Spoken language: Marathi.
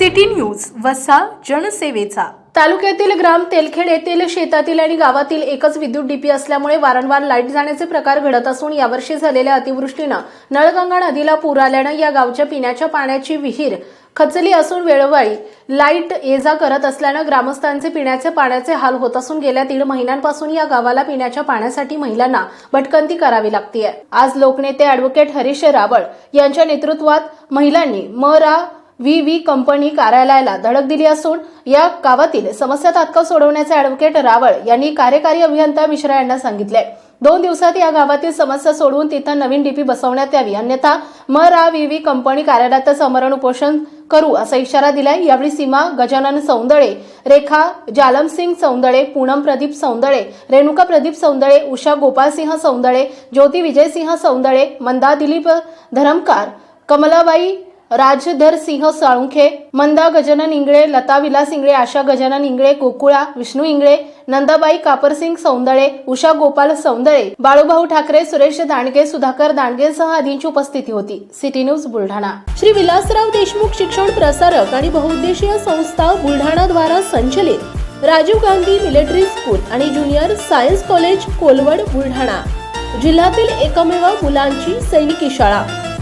सिटी न्यूज वसा जनसेवेचा. तालुक्यातील ग्राम तेलखेड येथील शेतातील आणि गावातील एकच विद्युत डीपी असल्यामुळे वारंवार लाइट जाण्याचे प्रकार घडत असून यावर्षी झालेल्या अतिवृष्टीनं नळगंगा नदीला पूर आल्यानं या गावच्या पिण्याच्या पाण्याची विहीर खचली असून वेळोवेळी लाइट ये जा करत असल्यानं ग्रामस्थांचे पिण्याचे पाण्याचे हाल होत असून गेल्या दीड महिन्यांपासून या गावाला पिण्याच्या पाण्यासाठी महिलांना भटकंती करावी लागतीय. आज लोकनेते अॅडव्होकेट हरीश रावळ यांच्या नेतृत्वात महिलांनी म रा व्ही व्ही कंपनी कार्यालयाला धडक दिली असून या गावातील समस्या तात्काळ सोडवण्याचे अॅडव्होकेट रावळ यांनी कार्यकारी अभियंता मिश्रा यांना सांगितले. दोन दिवसात या गावातील समस्या सोडवून तिथं नवीन डीपी बसवण्यात यावी. अन्यथा म रा व्ही व्ही कंपनी कार्यालयातच समरण उपोषण करू असा इशारा दिलाय. यावेळी सीमा गजानन सौंदळे रेखा जालमसिंग सौंदळे पूनम प्रदीप सौंदळे रेणुका प्रदीप सौंदळे उषा गोपालसिंह सौंदळे ज्योती विजयसिंह सौंदळे मंदा दिलीप धरमकार कमलाबाई राजधर सिंह साळुंखे मंदा गजानन इंगळे लता विलास इंगळे आशा गजानन इंगळे गोकुळा विष्णू इंगळे नंदाबाई कापरसिंग सौंदळे उषा गोपाल सौंदळे बाळूभाऊ ठाकरे सुरेश दांडगे सुधाकर दांडगेसह आदींची उपस्थिती होती. City news Buldhana. Shri Vilasrao Deshmukh शिक्षण प्रसारक आणि बहुउद्देशीय संस्था बुलढाणा द्वारा संचलित राजीव गांधी मिलिटरी स्कूल आणि junior science college Kolwad Buldhana. जिल्ह्यातील एकमेव मुलांची सैनिकी शाळा.